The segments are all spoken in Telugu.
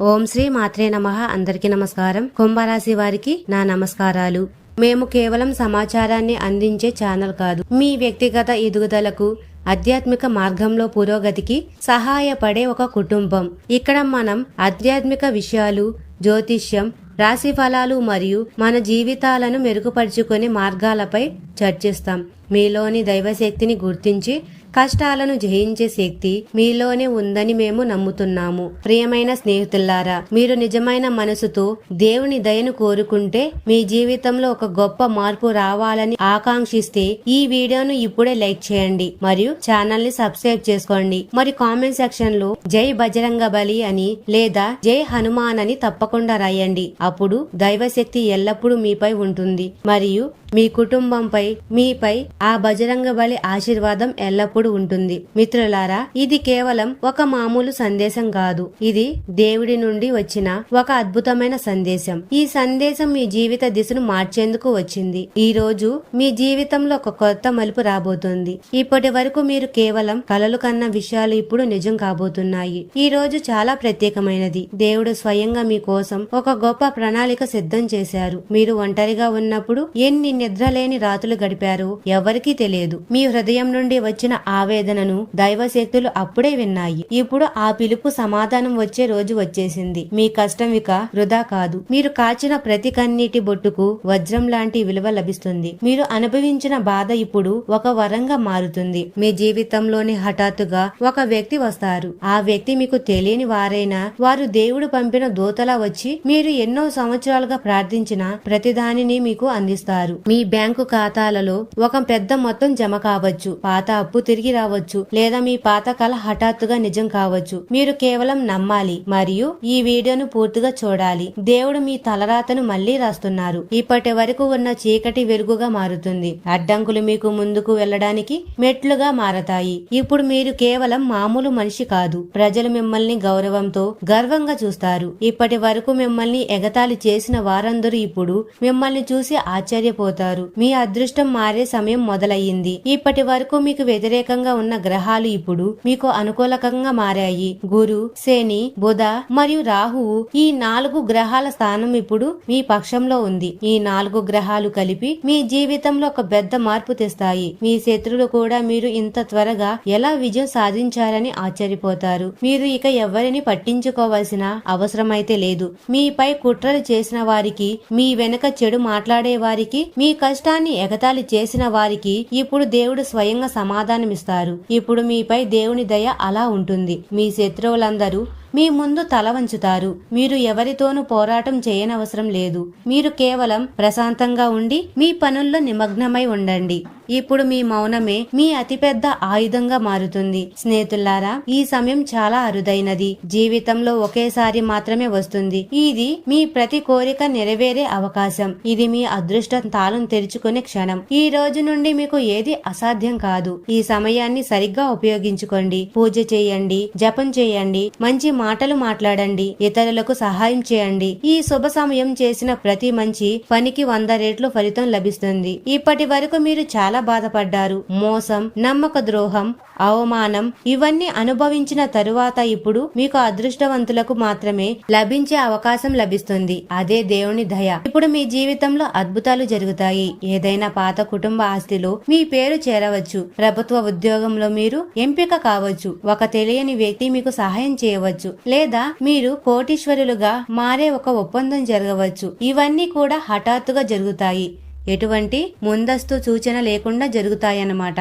ఓం శ్రీ మాత్రే నమ. అందరికీ నమస్కారం. కుంభరాశి వారికి నా నమస్కారాలు. మేము కేవలం సమాచారాన్ని అందించే ఛానల్ కాదు. మీ వ్యక్తిగత ఎదుగుదలకు ఆధ్యాత్మిక మార్గంలో పురోగతికి సహాయపడే ఒక కుటుంబం. ఇక్కడ మనం ఆధ్యాత్మిక విషయాలు జ్యోతిష్యం రాశి ఫలాలు మరియు మన జీవితాలను మెరుగుపరుచుకునే మార్గాలపై చర్చిస్తాం. మీలోని దైవశక్తిని గుర్తించి కష్టాలను జయించే శక్తి మీలోనే ఉందని మేము నమ్ముతున్నాము. ప్రియమైన స్నేహితులారా మీరు నిజమైన మనసుతో దేవుని దయను కోరుకుంటే మీ జీవితంలో ఒక గొప్ప మార్పు రావాలని ఆకాంక్షిస్తే ఈ వీడియోను ఇప్పుడే లైక్ చేయండి మరియు ఛానల్ని సబ్స్క్రైబ్ చేసుకోండి. మరి కామెంట్ సెక్షన్లో జై బజరంగ బలి అని లేదా జై హనుమాన్ అని తప్పకుండా రాయండి. అప్పుడు దైవశక్తి ఎల్లప్పుడూ మీపై ఉంటుంది. మరియు మీ కుటుంబంపై మీపై ఆ బజరంగ బలి ఆశీర్వాదం ఎల్లప్పుడూ ఉంటుంది. మిత్రులారా ఇది కేవలం ఒక మామూలు సందేశం కాదు. ఇది దేవుడి నుండి వచ్చిన ఒక అద్భుతమైన సందేశం. ఈ సందేశం మీ జీవిత దిశను మార్చేందుకు వచ్చింది. ఈ రోజు మీ జీవితంలో ఒక కొత్త మలుపు రాబోతుంది. ఇప్పటి వరకు మీరు కేవలం కలలు కన్న విషయాలు ఇప్పుడు నిజం కాబోతున్నాయి. ఈ రోజు చాలా ప్రత్యేకమైనది. దేవుడు స్వయంగా మీ కోసం ఒక గొప్ప ప్రణాళిక సిద్ధం చేశారు. మీరు ఒంటరిగా ఉన్నప్పుడు ఎన్ని నిద్రలేని రాత్రులు గడిపారు. ఎవరికీ తెలియదు. మీ హృదయం నుండి వచ్చిన ఆవేదనను దైవశక్తులు అప్పుడే విన్నాయి. ఇప్పుడు ఆ పిలుపు సమాధానం వచ్చే రోజు వచ్చేసింది. మీ కష్టం ఇక వృధా కాదు. మీరు కాచిన ప్రతి కన్నీటి బొట్టుకు వజ్రం లాంటి విలువ లభిస్తుంది. మీరు అనుభవించిన బాధ ఇప్పుడు ఒక వరంగా మారుతుంది. మీ జీవితంలోని హఠాత్తుగా ఒక వ్యక్తి వస్తారు. ఆ వ్యక్తి మీకు తెలియని వారైనా వారు దేవుడు పంపిన దూతలా వచ్చి మీరు ఎన్నో సంవత్సరాలుగా ప్రార్థించిన ప్రతిదానిని మీకు అందిస్తారు. మీ బ్యాంకు ఖాతాలలో ఒక పెద్ద మొత్తం జమ కావచ్చు. పాత అప్పు తిరిగి రావచ్చు. లేదా మీ పాత కళ హఠాత్తుగా నిజం కావచ్చు. మీరు కేవలం నమ్మాలి మరియు ఈ వీడియోను పూర్తిగా చూడాలి. దేవుడు మీ తలరాతను మళ్ళీ రాస్తున్నారు. ఇప్పటి వరకు ఉన్న చీకటి వెలుగుగా మారుతుంది. అడ్డంకులు మీకు ముందుకు వెళ్ళడానికి మెట్లుగా మారతాయి. ఇప్పుడు మీరు కేవలం మామూలు మనిషి కాదు. ప్రజలు మిమ్మల్ని గౌరవంతో గర్వంగా చూస్తారు. ఇప్పటి వరకు మిమ్మల్ని ఎగతాళి చేసిన వారందరూ ఇప్పుడు మిమ్మల్ని చూసి ఆశ్చర్యపోతారు. మీ అదృష్టం మారే సమయం మొదలయ్యింది. ఇప్పటి వరకు మీకు వ్యతిరేకంగా ఉన్న గ్రహాలు ఇప్పుడు మీకు అనుకూలకంగా మారాయి. గురు శని బుధ మరియు రాహువు ఈ నాలుగు గ్రహాల స్థానం ఇప్పుడు మీ పక్షంలో ఉంది. ఈ నాలుగు గ్రహాలు కలిపి మీ జీవితంలో ఒక పెద్ద మార్పు తెస్తాయి. మీ శత్రులు కూడా మీరు ఇంత త్వరగా ఎలా విజయం సాధించారని ఆశ్చర్యపోతారు. మీరు ఇక ఎవరిని పట్టించుకోవాల్సిన అవసరమైతే లేదు. మీపై కుట్రలు చేసిన వారికి మీ వెనక చెడు మాట్లాడే వారికి మీ మీ కష్టాన్ని ఎగతాళి చేసిన వారికి ఇప్పుడు దేవుడు స్వయంగా సమాధానమిస్తారు. ఇప్పుడు మీపై దేవుని దయ అలా ఉంటుంది. మీ శత్రువులందరూ మీ ముందు తల వంచుతారు. మీరు ఎవరితోనూ పోరాటం చేయనవసరం లేదు. మీరు కేవలం ప్రశాంతంగా ఉండి మీ పనుల్లో నిమగ్నమై ఉండండి. ఇప్పుడు మీ మౌనమే మీ అతిపెద్ద ఆయుధంగా మారుతుంది. స్నేహితులారా ఈ సమయం చాలా అరుదైనది. జీవితంలో ఒకేసారి మాత్రమే వస్తుంది. ఇది మీ ప్రతి కోరిక నెరవేరే అవకాశం. ఇది మీ అదృష్టం తాళం తెరుచుకునే క్షణం. ఈ రోజు నుండి మీకు ఏది అసాధ్యం కాదు. ఈ సమయాన్ని సరిగ్గా ఉపయోగించుకోండి. పూజ చేయండి జపం చేయండి. మంచి మాటలు మాట్లాడండి ఇతరులకు సహాయం చేయండి. ఈ శుభ సమయం చేసిన ప్రతి మంచి పనికి వంద రేట్లు ఫలితం లభిస్తుంది. ఇప్పటి వరకు మీరు చాలా బాధపడ్డారు. మోసం నమ్మక ద్రోహం అవమానం ఇవన్నీ అనుభవించిన తరువాత ఇప్పుడు మీకు అదృష్టవంతులకు మాత్రమే లభించే అవకాశం లభిస్తుంది. అదే దేవుని దయ. ఇప్పుడు మీ జీవితంలో అద్భుతాలు జరుగుతాయి. ఏదైనా పాత కుటుంబ ఆస్తిలో మీ పేరు చేరవచ్చు. ప్రభుత్వ ఉద్యోగంలో మీరు ఎంపిక కావచ్చు. ఒక తెలియని వ్యక్తి మీకు సహాయం చేయవచ్చు. లేదా మీరు కోటీశ్వరులుగా మారే ఒక ఒప్పందం జరగవచ్చు. ఇవన్నీ కూడా హఠాత్తుగా జరుగుతాయి. ఎటువంటి ముందస్తు సూచన లేకుండా జరుగుతాయన్నమాట.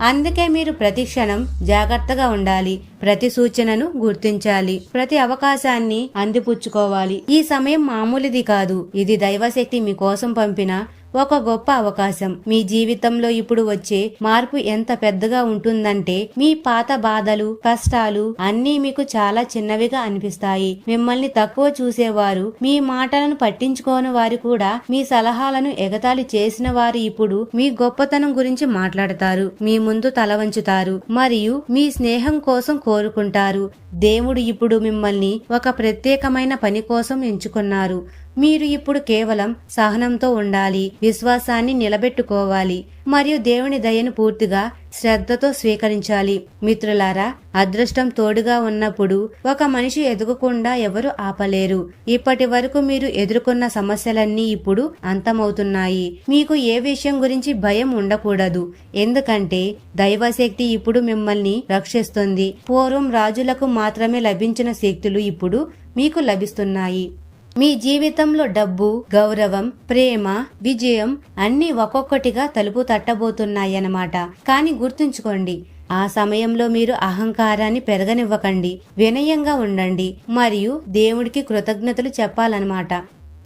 అందుకే మీరు ప్రతి క్షణం జాగ్రత్తగా ఉండాలి. ప్రతి సూచనను గుర్తించాలి. ప్రతి అవకాశాన్ని అందిపుచ్చుకోవాలి. ఈ సమయం మామూలుది కాదు. ఇది దైవశక్తి మీకోసం పంపిన ఒక గొప్ప అవకాశం. మీ జీవితంలో ఇప్పుడు వచ్చే మార్పు ఎంత పెద్దగా ఉంటుందంటే మీ పాత బాధలు కష్టాలు అన్నీ మీకు చాలా చిన్నవిగా అనిపిస్తాయి. మిమ్మల్ని తక్కువ చూసేవారు మీ మాటలను పట్టించుకోని వారు కూడా మీ సలహాలను ఎగతాళి చేసిన వారు ఇప్పుడు మీ గొప్పతనం గురించి మాట్లాడతారు మీ ముందు తల వంచుతారు మరియు మీ స్నేహం కోసం కోరుకుంటారు. దేవుడు ఇప్పుడు మిమ్మల్ని ఒక ప్రత్యేకమైన పని కోసం ఎంచుకున్నారు. మీరు ఇప్పుడు కేవలం సహనంతో ఉండాలి విశ్వాసాన్ని నిలబెట్టుకోవాలి మరియు దేవుని దయను పూర్తిగా శ్రద్ధతో స్వీకరించాలి. మిత్రులారా అదృష్టం తోడుగా ఉన్నప్పుడు ఒక మనిషి ఎదగకుండా ఎవరు ఆపలేరు. ఇప్పటి వరకు మీరు ఎదుర్కొన్న సమస్యలన్నీ ఇప్పుడు అంతమవుతున్నాయి. మీకు ఏ విషయం గురించి భయం ఉండకూడదు. ఎందుకంటే దైవశక్తి ఇప్పుడు మిమ్మల్ని రక్షిస్తుంది. పూర్వం రాజులకు మాత్రమే లభించిన శక్తులు ఇప్పుడు మీకు లభిస్తున్నాయి. మీ జీవితంలో డబ్బు గౌరవం ప్రేమ విజయం అన్నీ ఒక్కొక్కటిగా తలుపు తట్టబోతున్నాయన్నమాట. కానీ గుర్తుంచుకోండి ఆ సమయంలో మీరు అహంకారాన్ని పెరగనివ్వకండి వినయంగా ఉండండి మరియు దేవుడికి కృతజ్ఞతలు చెప్పాలన్నమాట.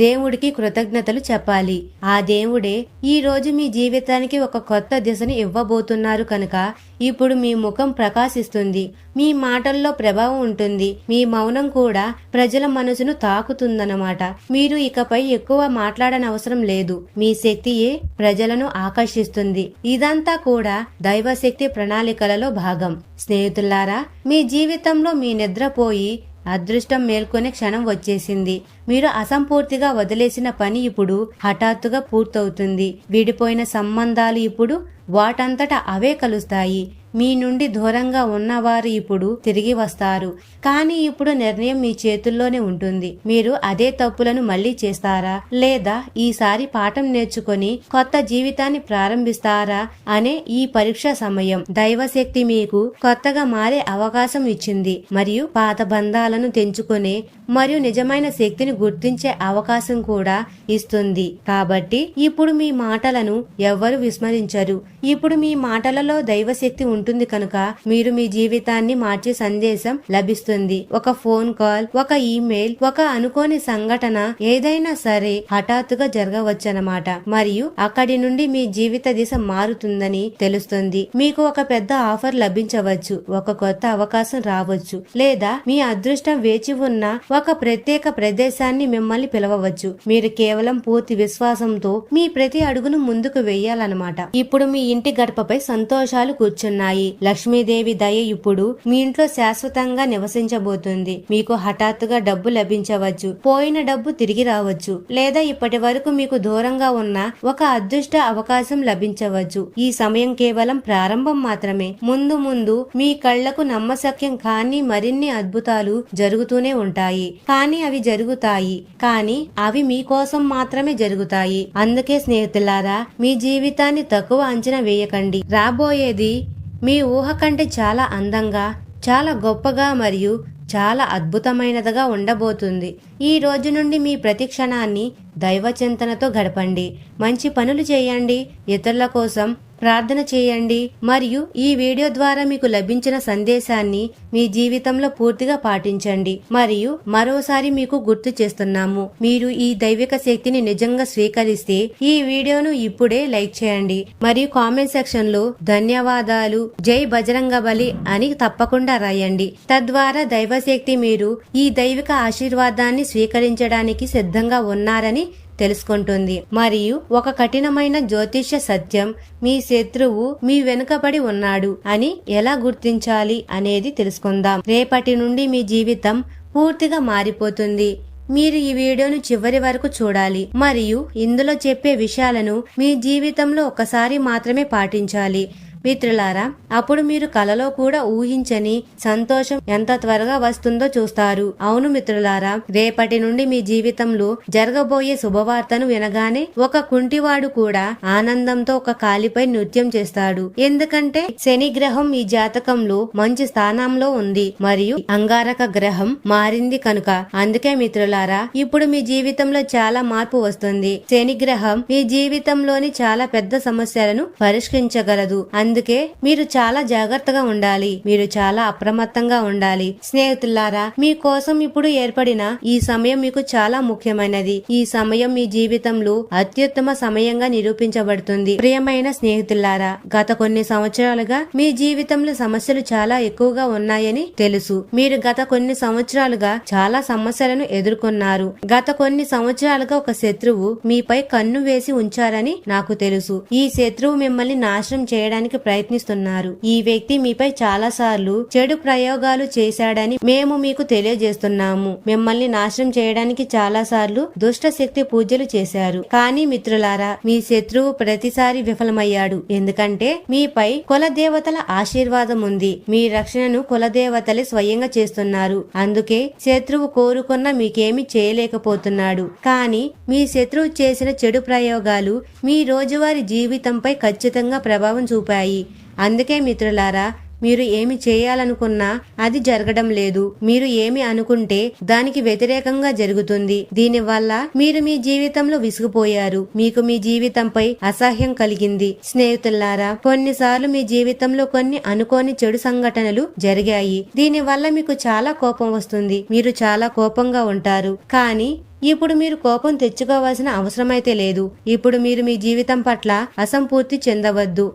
దేవుడికి కృతజ్ఞతలు చెప్పాలి. ఆ దేవుడే ఈ రోజు మీ జీవితానికి ఒక కొత్త దిశను ఇవ్వబోతున్నారు కనుక ఇప్పుడు మీ ముఖం ప్రకాశిస్తుంది. మీ మాటల్లో ప్రభావం ఉంటుంది. మీ మౌనం కూడా ప్రజల మనసును తాకుతుందన్నమాట. మీరు ఇకపై ఎక్కువ మాట్లాడనవసరం లేదు. మీ శక్తియే ప్రజలను ఆకర్షిస్తుంది. ఇదంతా కూడా దైవశక్తి ప్రణాళికలలో భాగం. స్నేహితులారా మీ జీవితంలో మీ నిద్రపోయి అదృష్టం మేల్కొనే క్షణం వచ్చేసింది. మీరు అసంపూర్తిగా వదిలేసిన పని ఇప్పుడు హఠాత్తుగా పూర్తవుతుంది. విడిపోయిన సంబంధాలు ఇప్పుడు వాటంతట అవే కలుస్తాయి. మీ నుండి దూరంగా ఉన్నవారు ఇప్పుడు తిరిగి వస్తారు. కానీ ఇప్పుడు నిర్ణయం మీ చేతుల్లోనే ఉంటుంది. మీరు అదే తప్పులను మళ్ళీ చేస్తారా? లేదా ఈసారి పాఠం నేర్చుకొని కొత్త జీవితాన్ని ప్రారంభిస్తారా? అనే ఈ పరీక్ష సమయం దైవశక్తి మీకు కొత్తగా మారే అవకాశం ఇచ్చింది. మరియు పాత బంధాలను తెంచుకునే మరియు నిజమైన శక్తిని గుర్తించే అవకాశం కూడా ఇస్తుంది. కాబట్టి ఇప్పుడు మీ మాటలను ఎవ్వరు విస్మరించరు. ఇప్పుడు మీ మాటలలో దైవశక్తి ఉంటుంది కనుక మీరు మీ జీవితాన్ని మార్చే సందేశం లభిస్తుంది. ఒక ఫోన్ కాల్ ఒక ఈమెయిల్ ఒక అనుకోని సంఘటన ఏదైనా సరే హఠాత్తుగా జరగవచ్చనమాట మరియు అక్కడి నుండి మీ జీవిత దిశ మారుతుందని తెలుస్తుంది. మీకు ఒక పెద్ద ఆఫర్ లభించవచ్చు. ఒక కొత్త అవకాశం రావచ్చు. లేదా మీ అదృష్టం వేచి ఉన్న ఒక ప్రత్యేక ప్రదేశాన్ని మిమ్మల్ని పిలవవచ్చు. మీరు కేవలం పూర్తి విశ్వాసంతో మీ ప్రతి అడుగును ముందుకు వెయ్యాలన్నమాట ఇప్పుడు మీ ఇంటి గడపపై సంతోషాలు కూర్చున్నాయి. లక్ష్మీదేవి దయ ఇప్పుడు మీ ఇంట్లో శాశ్వతంగా నివసించబోతుంది. మీకు హఠాత్తుగా డబ్బు లభించవచ్చు. పోయిన డబ్బు తిరిగి రావచ్చు. లేదా ఇప్పటి వరకు మీకు దూరంగా ఉన్న ఒక అదృష్ట అవకాశం లభించవచ్చు. ఈ సమయం కేవలం ప్రారంభం మాత్రమే. ముందు ముందు మీ కళ్ళకు నమ్మశక్యం కాని మరిన్ని అద్భుతాలు జరుగుతూనే ఉంటాయి. కానీ అవి జరుగుతాయి. కానీ అవి మీకోసం మాత్రమే జరుగుతాయి. అందుకే స్నేహితులారా మీ జీవితాన్ని తక్కువ అంచనా వేయకండి. రాబోయేది మీ ఊహ కంటే చాలా అందంగా చాలా గొప్పగా మరియు చాలా అద్భుతమైనదిగా ఉండబోతుంది. ఈ రోజు నుండి మీ ప్రతి క్షణాన్ని దైవ చింతనతో గడపండి. మంచి పనులు చేయండి. ఇతరుల కోసం ప్రార్థన చేయండి. మరియు ఈ వీడియో ద్వారా మీకు లభించిన సందేశాన్ని మీ జీవితంలో పూర్తిగా పాటించండి. మరియు మరోసారి మీకు గుర్తు చేస్తున్నాము. మీరు ఈ దైవిక శక్తిని నిజంగా స్వీకరిస్తే ఈ వీడియోను ఇప్పుడే లైక్ చేయండి. మరియు కామెంట్ సెక్షన్లో ధన్యవాదాలు జై బజరంగ బలి అని తప్పకుండా రాయండి. తద్వారా దైవశక్తి మీరు ఈ దైవిక ఆశీర్వాదాన్ని స్వీకరించడానికి సిద్ధంగా ఉన్నారని తెలుసుకుంటుంది. మరియు ఒక కఠినమైన జ్యోతిష్య సత్యం మీ శత్రువు మీ వెనుకబడి ఉన్నాడు అని ఎలా గుర్తించాలి అనేది తెలుసుకుందాం. రేపటి నుండి మీ జీవితం పూర్తిగా మారిపోతుంది. మీరు ఈ వీడియోను చివరి వరకు చూడాలి. మరియు ఇందులో చెప్పే విషయాలను మీ జీవితంలో ఒకసారి మాత్రమే పాటించాలి. మిత్రులారా అప్పుడు మీరు కలలో కూడా ఊహించని సంతోషం ఎంత త్వరగా వస్తుందో చూస్తారు. అవును మిత్రులారా రేపటి నుండి మీ జీవితంలో జరగబోయే శుభవార్తను వినగానే ఒక కుంటివాడు కూడా ఆనందంతో ఒక కాలిపై నృత్యం చేస్తాడు. ఎందుకంటే శని గ్రహం ఈ జాతకంలో మంచి స్థానంలో ఉంది మరియు అంగారక గ్రహం మారింది కనుక. అందుకే మిత్రులారా ఇప్పుడు మీ జీవితంలో చాలా మార్పు వస్తుంది. శని గ్రహం మీ జీవితంలోని చాలా పెద్ద సమస్యలను పరిష్కరించగలదు. అందుకే అందుకే మీరు చాలా జాగ్రత్తగా ఉండాలి. మీరు చాలా అప్రమత్తంగా ఉండాలి. స్నేహితులారా మీ కోసం ఇప్పుడు ఏర్పడిన ఈ సమయం మీకు చాలా ముఖ్యమైనది. ఈ సమయం మీ జీవితంలో అత్యుత్తమ సమయంగా నిరూపించబడుతుంది. ప్రియమైన స్నేహితులారా గత కొన్ని సంవత్సరాలుగా మీ జీవితంలో సమస్యలు చాలా ఎక్కువగా ఉన్నాయని తెలుసు. మీరు గత కొన్ని సంవత్సరాలుగా చాలా సమస్యలను ఎదుర్కొన్నారు. గత కొన్ని సంవత్సరాలుగా ఒక శత్రువు మీపై కన్ను వేసి ఉంచారని నాకు తెలుసు. ఈ శత్రువు మిమ్మల్ని నాశనం చేయడానికి ప్రయత్నిస్తున్నారు. ఈ వ్యక్తి మీపై చాలా సార్లు చెడు ప్రయోగాలు చేశాడని మేము మీకు తెలియజేస్తున్నాము. మిమ్మల్ని నాశనం చేయడానికి చాలా సార్లు దుష్ట శక్తి పూజలు చేశారు. కానీ మిత్రులారా మీ శత్రువు ప్రతిసారి విఫలమయ్యాడు. ఎందుకంటే మీపై కుల దేవతల ఆశీర్వాదం ఉంది. మీ రక్షణను కులదేవతలే స్వయంగా చేస్తున్నారు. అందుకే శత్రువు కోరుకున్న మీకేమి చేయలేకపోతున్నాడు. కానీ మీ శత్రువు చేసిన చెడు ప్రయోగాలు మీ రోజువారీ జీవితంపై ఖచ్చితంగా ప్రభావం చూపాయి. అందుకే మిత్రులారా మీరు ఏమి చేయాలనుకున్నా అది జరగడం లేదు. మీరు ఏమి అనుకుంటే దానికి వ్యతిరేకంగా జరుగుతుంది. దీనివల్ల మీరు మీ జీవితంలో విసిగిపోయారు. మీకు మీ జీవితంపై అసహ్యం కలిగింది. స్నేహితులారా కొన్నిసార్లు మీ జీవితంలో కొన్ని అనుకోని చెడు సంఘటనలు జరిగాయి. దీనివల్ల మీకు చాలా కోపం వస్తుంది. మీరు చాలా కోపంగా ఉంటారు. కానీ ఇప్పుడు మీరు కోపం తెచ్చుకోవాల్సిన అవసరమైతే లేదు. ఇప్పుడు మీరు మీ జీవితం పట్ల అసంపూర్తి చెందవద్దు.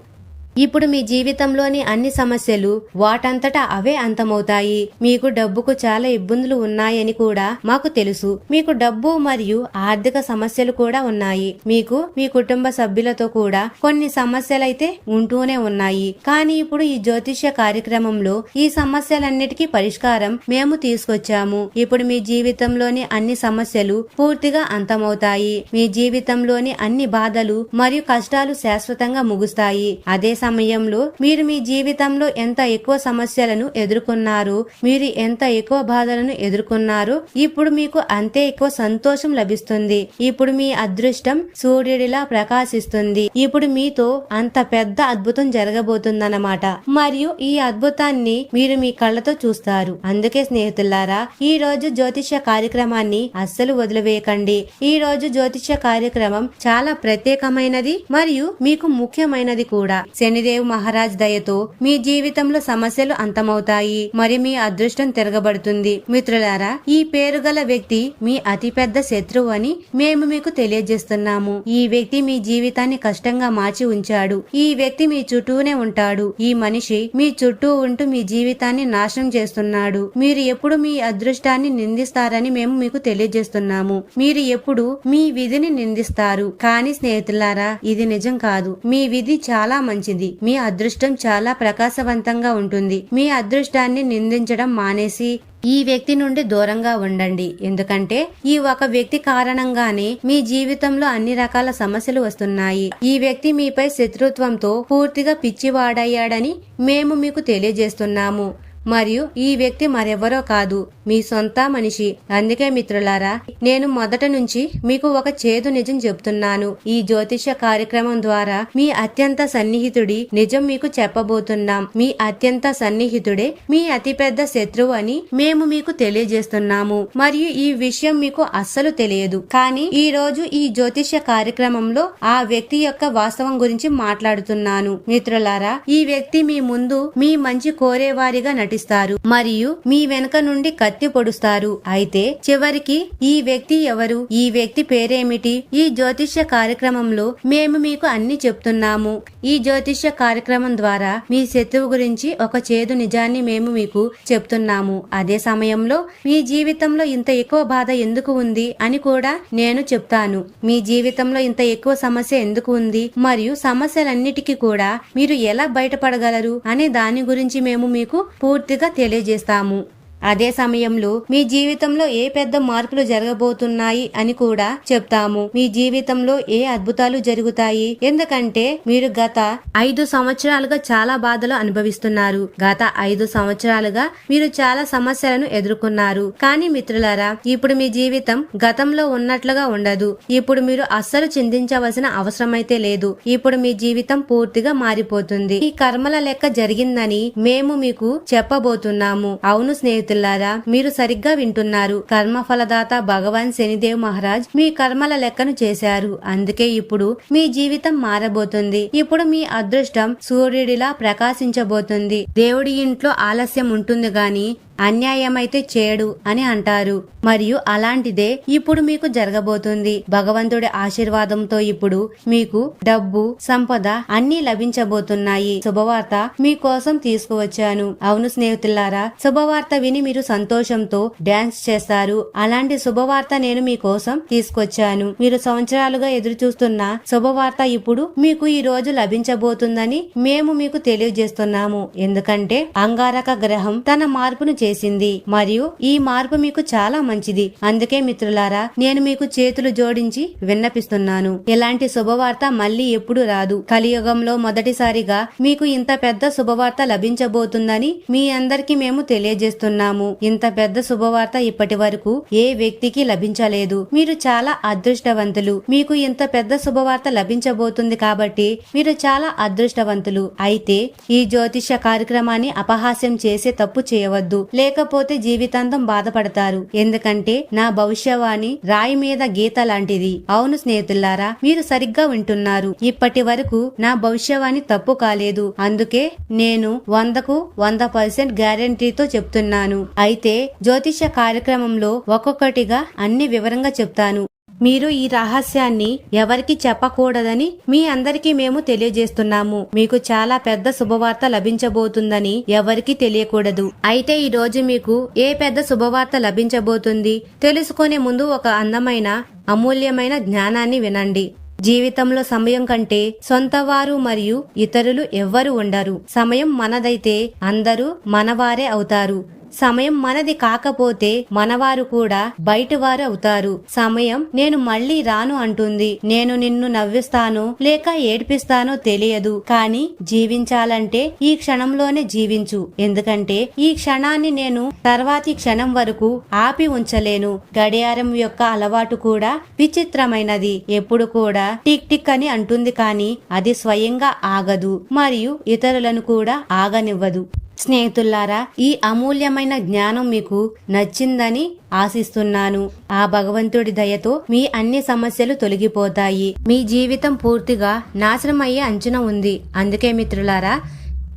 ఇప్పుడు మీ జీవితంలోని అన్ని సమస్యలు వాటంతటా అవే అంతమవుతాయి. మీకు డబ్బుకు చాలా ఇబ్బందులు ఉన్నాయని కూడా మాకు తెలుసు. మీకు డబ్బు మరియు ఆర్థిక సమస్యలు కూడా ఉన్నాయి. మీకు మీ కుటుంబ సభ్యులతో కూడా కొన్ని సమస్యలైతే ఉంటూనే ఉన్నాయి. కానీ ఇప్పుడు ఈ జ్యోతిష్య కార్యక్రమంలో ఈ సమస్యలన్నిటికీ పరిష్కారం మేము తీసుకొచ్చాము. ఇప్పుడు మీ జీవితంలోని అన్ని సమస్యలు పూర్తిగా అంతమవుతాయి. మీ జీవితంలోని అన్ని బాధలు మరియు కష్టాలు శాశ్వతంగా ముగుస్తాయి. అదే సమయంలో మీరు మీ జీవితంలో ఎంత ఎక్కువ సమస్యలను ఎదుర్కొన్నారు మీరు ఎంత ఎక్కువ బాధలను ఎదుర్కొన్నారు ఇప్పుడు మీకు అంతే ఎక్కువ సంతోషం లభిస్తుంది. ఇప్పుడు మీ అదృష్టం సూర్యుడిలా ప్రకాశిస్తుంది. ఇప్పుడు మీతో అంత పెద్ద అద్భుతం జరగబోతుందన్నమాట. మరియు ఈ అద్భుతాన్ని మీరు మీ కళ్ళతో చూస్తారు. అందుకే స్నేహితులారా ఈ రోజు జ్యోతిష్య కార్యక్రమాన్ని అస్సలు వదిలివేయకండి. ఈ రోజు జ్యోతిష్య కార్యక్రమం చాలా ప్రత్యేకమైనది మరియు మీకు ముఖ్యమైనది కూడా. శనిదేవ్ మహారాజ్ దయతో మీ జీవితంలో సమస్యలు అంతమవుతాయి. మరి మీ అదృష్టం తిరగబడుతుంది. మిత్రులారా ఈ పేరు గల వ్యక్తి మీ అతిపెద్ద శత్రువు అని మేము మీకు తెలియజేస్తున్నాము. ఈ వ్యక్తి మీ జీవితాన్ని కష్టంగా మార్చి ఉంచాడు. ఈ వ్యక్తి మీ చుట్టూనే ఉంటాడు. ఈ మనిషి మీ చుట్టూ ఉంటూ మీ జీవితాన్ని నాశనం చేస్తున్నాడు. మీరు ఎప్పుడు మీ అదృష్టాన్ని నిందిస్తారని మేము మీకు తెలియజేస్తున్నాము. మీరు ఎప్పుడు మీ విధిని నిందిస్తారు. కానీ స్నేహితులారా ఇది నిజం కాదు. మీ విధి చాలా మంచిది. మీ అదృష్టం చాలా ప్రకాశవంతంగా ఉంటుంది. మీ అదృష్టాన్ని నిందించడం మానేసి ఈ వ్యక్తి నుండి దూరంగా ఉండండి. ఎందుకంటే ఈ ఒక వ్యక్తి కారణంగానే మీ జీవితంలో అన్ని రకాల సమస్యలు వస్తున్నాయి. ఈ వ్యక్తి మీపై శత్రుత్వంతో పూర్తిగా పిచ్చివాడయ్యాడని మేము మీకు తెలియజేస్తున్నాము. మరియు ఈ వ్యక్తి మరెవరో కాదు. మీ సొంత మనిషి. అందుకే మిత్రులారా నేను మొదట నుంచి మీకు ఒక చేదు నిజం చెప్తున్నాను. ఈ జ్యోతిష కార్యక్రమం ద్వారా మీ అత్యంత సన్నిహితుడి నిజం మీకు చెప్పబోతున్నాం. మీ అత్యంత సన్నిహితుడే మీ అతిపెద్ద శత్రువు అని మేము మీకు తెలియజేస్తున్నాము. మరియు ఈ విషయం మీకు అస్సలు తెలియదు. కానీ ఈ రోజు ఈ జ్యోతిష కార్యక్రమంలో ఆ వ్యక్తి యొక్క వాస్తవం గురించి మాట్లాడుతున్నాను. మిత్రులారా ఈ వ్యక్తి మీ ముందు మీ మంచి కోరేవారిగా నటిస్తారు మరియు మీ వెనుక నుండి కత్తి పొడుస్తారు. అయితే చివరికి ఈ వ్యక్తి ఎవరు? ఈ వ్యక్తి పేరేమిటి? ఈ జ్యోతిష్య కార్యక్రమంలో మేము మీకు అన్ని చెప్తున్నాము. ఈ జ్యోతిష్య కార్యక్రమం ద్వారా మీ శత్రువు గురించి ఒక చేదు నిజాన్ని మేము మీకు చెప్తున్నాము. అదే సమయంలో మీ జీవితంలో ఇంత ఎక్కువ బాధ ఎందుకు ఉంది అని కూడా నేను చెప్తాను. మీ జీవితంలో ఇంత ఎక్కువ సమస్య ఎందుకు ఉంది? మరియు సమస్యలన్నిటికీ కూడా మీరు ఎలా బయటపడగలరు? అనే దాని గురించి మేము మీకు పూర్తిగా తెలియజేస్తాము. అదే సమయంలో మీ జీవితంలో ఏ పెద్ద మార్పులు జరగబోతున్నాయి అని కూడా చెప్తాము. మీ జీవితంలో ఏ అద్భుతాలు జరుగుతాయి? ఎందుకంటే మీరు గత ఐదు సంవత్సరాలుగా చాలా బాధలు అనుభవిస్తున్నారు. గత ఐదు సంవత్సరాలుగా మీరు చాలా సమస్యలను ఎదుర్కొన్నారు. కానీ మిత్రులారా ఇప్పుడు మీ జీవితం గతంలో ఉన్నట్లుగా ఉండదు. ఇప్పుడు మీరు అస్సలు చింతించవలసిన అవసరమైతే లేదు. ఇప్పుడు మీ జీవితం పూర్తిగా మారిపోతుంది. ఈ కర్మల లెక్క జరిగిందని మేము మీకు చెప్పబోతున్నాము. అవును స్నేహితులు స్నేహితులారా మీరు సరిగ్గా వింటున్నారు. కర్మ ఫలదాత భగవాన్ శనిదేవ్ మహారాజ్ మీ కర్మల లెక్కను చేశారు. అందుకే ఇప్పుడు మీ జీవితం మారబోతుంది. ఇప్పుడు మీ అదృష్టం సూర్యుడిలా ప్రకాశించబోతుంది. దేవుడి ఇంట్లో ఆలస్యం ఉంటుంది గాని అన్యాయమైతే చేయడు అని అంటారు. మరియు అలాంటిదే ఇప్పుడు మీకు జరగబోతుంది. భగవంతుడి ఆశీర్వాదంతో ఇప్పుడు మీకు డబ్బు సంపద అన్ని లభించబోతున్నాయి. శుభవార్త మీకోసం తీసుకువచ్చాను. అవును స్నేహితులారా శుభవార్త విని మీరు సంతోషంతో డాన్స్ చేస్తారు. అలాంటి శుభవార్త నేను మీకోసం తీసుకొచ్చాను. మీరు సంవత్సరాలుగా ఎదురు చూస్తున్న శుభవార్త ఇప్పుడు మీకు ఈ రోజు లభించబోతుందని మేము మీకు తెలియజేస్తున్నాము. ఎందుకంటే అంగారక గ్రహం తన మార్పును చేసింది. మరియు ఈ మార్పు మీకు చాలా మంచిది. అందుకే మిత్రులారా నేను మీకు చేతులు జోడించి విన్నపిస్తున్నాను. ఇలాంటి శుభవార్త మళ్ళీ ఎప్పుడు రాదు. కలియుగంలో మొదటిసారిగా మీకు ఇంత పెద్ద శుభవార్త లభించబోతుందని మీ అందరికీ మేము తెలియజేస్తున్నాము. ఇంత పెద్ద శుభవార్త ఇప్పటి వరకు ఏ వ్యక్తికి లభించలేదు. మీరు చాలా అదృష్టవంతులు. మీకు ఇంత పెద్ద శుభవార్త లభించబోతుంది కాబట్టి మీరు చాలా అదృష్టవంతులు. అయితే ఈ జ్యోతిష కార్యక్రమాన్ని అపహాస్యం చేసే తప్పు చేయవద్దు. లేకపోతే జీవితాంతం బాధపడతారు. ఎందుకంటే నా భవిష్యవాణి రాయి మీద గీత లాంటిది. అవును స్నేహితులారా మీరు సరిగ్గా వింటున్నారు. ఇప్పటి వరకు నా భవిష్యవాణి తప్పు కాలేదు. అందుకే నేను వందకు వంద పర్సెంట్ గ్యారంటీతో చెప్తున్నాను. అయితే జ్యోతిష కార్యక్రమంలో ఒక్కొక్కటిగా అన్ని వివరంగా చెప్తాను. మీరు ఈ రహస్యాన్ని ఎవరికి చెప్పకూడదని మీ అందరికీ మేము తెలియజేస్తున్నాము. మీకు చాలా పెద్ద శుభవార్త లభించబోతుందని ఎవరికి తెలియకూడదు. అయితే ఈ రోజు మీకు ఏ పెద్ద శుభవార్త లభించబోతుంది? తెలుసుకునే ముందు ఒక అందమైన అమూల్యమైన జ్ఞానాన్ని వినండి. జీవితంలో సమయం కంటే సొంతవారు మరియు ఇతరులు ఎవ్వరు ఉండరు. సమయం మనదైతే అందరూ మనవారే అవుతారు. సమయం మనది కాకపోతే మనవారు కూడా బయటవారు అవుతారు. సమయం నేను మళ్ళీ రాను అంటుంది. నేను నిన్ను నవ్విస్తాను లేక ఏడ్పిస్తానో తెలియదు. కానీ జీవించాలంటే ఈ క్షణంలోనే జీవించు. ఎందుకంటే ఈ క్షణాన్ని నేను తర్వాతి క్షణం వరకు ఆపి ఉంచలేను. గడియారం యొక్క అలవాటు కూడా విచిత్రమైనది. ఎప్పుడు కూడా టిక్ టిక్ అని అంటుంది కానీ అది స్వయంగా ఆగదు. మరియు ఇతరులను కూడా ఆగనివ్వదు. స్నేహితుల్లారా ఈ అమూల్యమైన జ్ఞానం మీకు నచ్చిందని ఆశిస్తున్నాను. ఆ భగవంతుడి దయతో మీ అన్ని సమస్యలు తొలగిపోతాయి. మీ జీవితం పూర్తిగా నాశనం అయ్యే అంచున ఉంది. అందుకే మిత్రులారా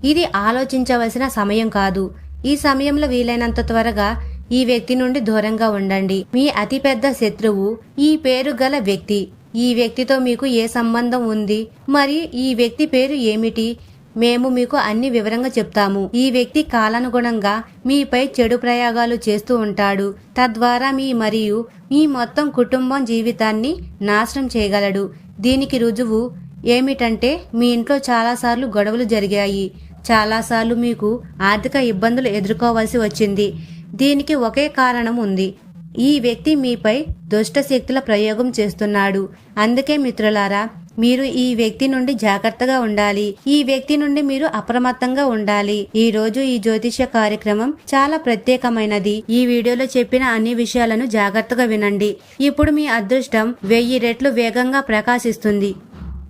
ఇది ఆలోచించవలసిన సమయం కాదు. ఈ సమయంలో వీలైనంత త్వరగా ఈ వ్యక్తి నుండి దూరంగా ఉండండి. మీ అతిపెద్ద శత్రువు ఈ పేరు గల వ్యక్తి. ఈ వ్యక్తితో మీకు ఏ సంబంధం ఉంది? మరియు ఈ వ్యక్తి పేరు ఏమిటి? మేము మీకు అన్ని వివరంగా చెప్తాము. ఈ వ్యక్తి కాలానుగుణంగా మీపై చెడు ప్రయోగాలు చేస్తూ ఉంటాడు. తద్వారా మీ మరియు మీ మొత్తం కుటుంబం జీవితాన్ని నాశనం చేయగలడు. దీనికి రుజువు ఏమిటంటే మీ ఇంట్లో చాలాసార్లు గొడవలు జరిగాయి. చాలాసార్లు మీకు ఆర్థిక ఇబ్బందులు ఎదుర్కోవాల్సి వచ్చింది. దీనికి ఒకే కారణం ఉంది. ఈ వ్యక్తి మీపై దుష్ట శక్తుల ప్రయోగం చేస్తున్నాడు. అందుకే మిత్రులారా మీరు ఈ వ్యక్తి నుండి జాగ్రత్తగా ఉండాలి. ఈ వ్యక్తి నుండి మీరు అప్రమత్తంగా ఉండాలి. ఈ రోజు ఈ జ్యోతిష్య కార్యక్రమం చాలా ప్రత్యేకమైనది. ఈ వీడియోలో చెప్పిన అన్ని విషయాలను జాగ్రత్తగా వినండి. ఇప్పుడు మీ అదృష్టం వెయ్యి రెట్లు వేగంగా ప్రకాశిస్తుంది.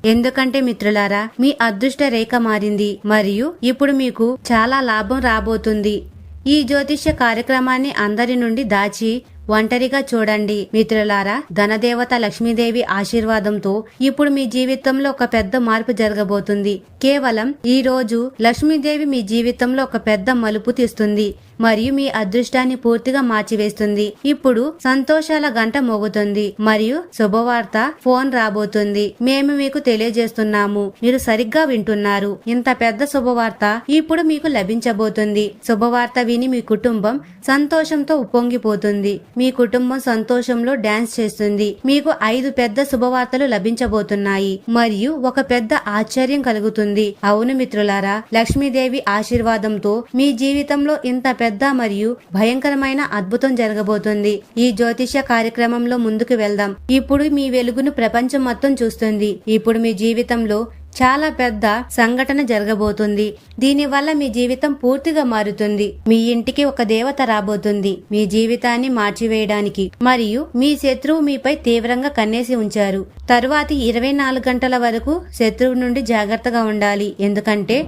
ఎందుకంటే మిత్రులారా మీ అదృష్ట రేఖ మారింది. మరియు ఇప్పుడు మీకు చాలా లాభం రాబోతుంది. ఈ జ్యోతిష్య కార్యక్రమాన్ని అందరి నుండి దాచి ఒంటరిగా చూడండి మిత్రులారా ధనదేవత లక్ష్మీదేవి ఆశీర్వాదంతో ఇప్పుడు మీ జీవితంలో ఒక పెద్ద మార్పు జరగబోతుంది. కేవలం ఈ రోజు లక్ష్మీదేవి మీ జీవితంలో ఒక పెద్ద మలుపు తీస్తుంది మరియు మీ అదృష్టాన్ని పూర్తిగా మార్చివేస్తుంది. ఇప్పుడు సంతోషాల గంట మోగుతుంది మరియు శుభవార్త ఫోన్ రాబోతుంది. మేము మీకు తెలియజేస్తున్నాము. మీరు సరిగ్గా వింటున్నారు. ఇంత పెద్ద శుభవార్త ఇప్పుడు మీకు లభించబోతుంది. శుభవార్త విని మీ కుటుంబం సంతోషంతో ఉప్పొంగిపోతుంది. మీ కుటుంబం సంతోషంలో డాన్స్ చేస్తుంది. మీకు ఐదు పెద్ద శుభవార్తలు లభించబోతున్నాయి. మరియు ఒక పెద్ద ఆశ్చర్యం కలుగుతుంది. అవును మిత్రులారా లక్ష్మీదేవి ఆశీర్వాదంతో మీ జీవితంలో ఇంత పెద్ద మరియు భయంకరమైన అద్భుతం జరగబోతుంది. ఈ జ్యోతిష కార్యక్రమంలో ముందుకు వెళ్దాం. ఇప్పుడు మీ వెలుగును ప్రపంచం మొత్తం చూస్తుంది. ఇప్పుడు మీ జీవితంలో చాలా పెద్ద సంఘటన జరగబోతుంది. దీనివల్ల మీ జీవితం పూర్తిగా మారుతుంది. మీ ఇంటికి ఒక దేవత రాబోతుంది. మీ జీవితాన్ని మార్చివేయడానికి మరియు మీ శత్రువు మీపై తీవ్రంగా కన్నేసి ఉంచారు. తరువాతి ఇరవై నాలుగు గంటల వరకు శత్రువు నుండి జాగ్రత్తగా ఉండాలి. ఎందుకంటే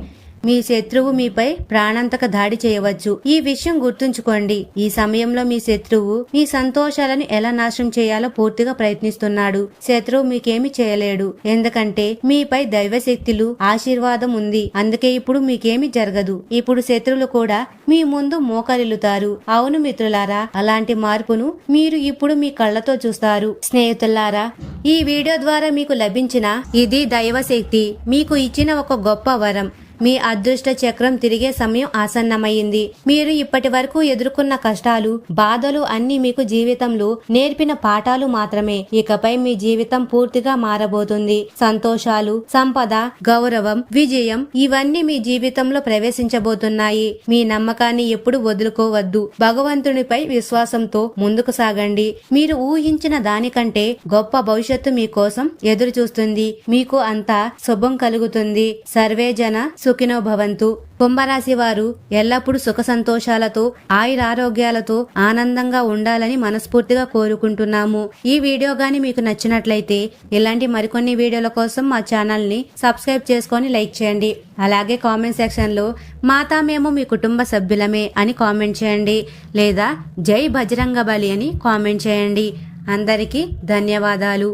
మీ శత్రువు మీపై ప్రాణాంతక దాడి చేయవచ్చు. ఈ విషయం గుర్తుంచుకోండి. ఈ సమయంలో మీ శత్రువు మీ సంతోషాలను ఎలా నాశనం చేయాలో పూర్తిగా ప్రయత్నిస్తున్నాడు. శత్రువు మీకేమి చేయలేడు. ఎందుకంటే మీపై దైవశక్తులు ఆశీర్వాదం ఉంది. అందుకే ఇప్పుడు మీకేమి జరగదు. ఇప్పుడు శత్రువులు కూడా మీ ముందు మోకరిల్లుతారు అవును మిత్రులారా అలాంటి మార్పును మీరు ఇప్పుడు మీ కళ్ళతో చూస్తారు. స్నేహితులారా ఈ వీడియో ద్వారా మీకు లభించిన ఇది దైవశక్తి. మీకు ఇచ్చిన ఒక గొప్ప వరం. మీ అదృష్ట చక్రం తిరిగే సమయం ఆసన్నమైంది. మీరు ఇప్పటి వరకు ఎదుర్కొన్న కష్టాలు బాధలు అన్ని మీకు జీవితంలో నేర్పిన పాఠాలు మాత్రమే. ఇకపై మీ జీవితం పూర్తిగా మారబోతుంది. సంతోషాలు సంపద గౌరవం విజయం ఇవన్నీ మీ జీవితంలో ప్రవేశించబోతున్నాయి. మీ నమ్మకాన్ని ఎప్పుడు వదులుకోవద్దు. భగవంతునిపై విశ్వాసంతో ముందుకు సాగండి. మీరు ఊహించిన దానికంటే గొప్ప భవిష్యత్తు మీకోసం ఎదురు చూస్తుంది మీకు అంతా శుభం కలుగుతుంది. సర్వే జన సుఖినో భవంతు. కుంభరాశి వారు ఎల్లప్పుడూ సుఖ సంతోషాలతో ఆయురారోగ్యాలతో ఆనందంగా ఉండాలని మనస్ఫూర్తిగా కోరుకుంటున్నాము. ఈ వీడియో గాని మీకు నచ్చినట్లయితే ఇలాంటి మరికొన్ని వీడియోల కోసం మా ఛానల్ని సబ్స్క్రైబ్ చేసుకొని లైక్ చేయండి. అలాగే కామెంట్ సెక్షన్లో మాతా మేము మీ కుటుంబ సభ్యులమే అని కామెంట్ చేయండి. లేదా జై బజరంగ బలి అని కామెంట్ చేయండి. అందరికీ ధన్యవాదాలు.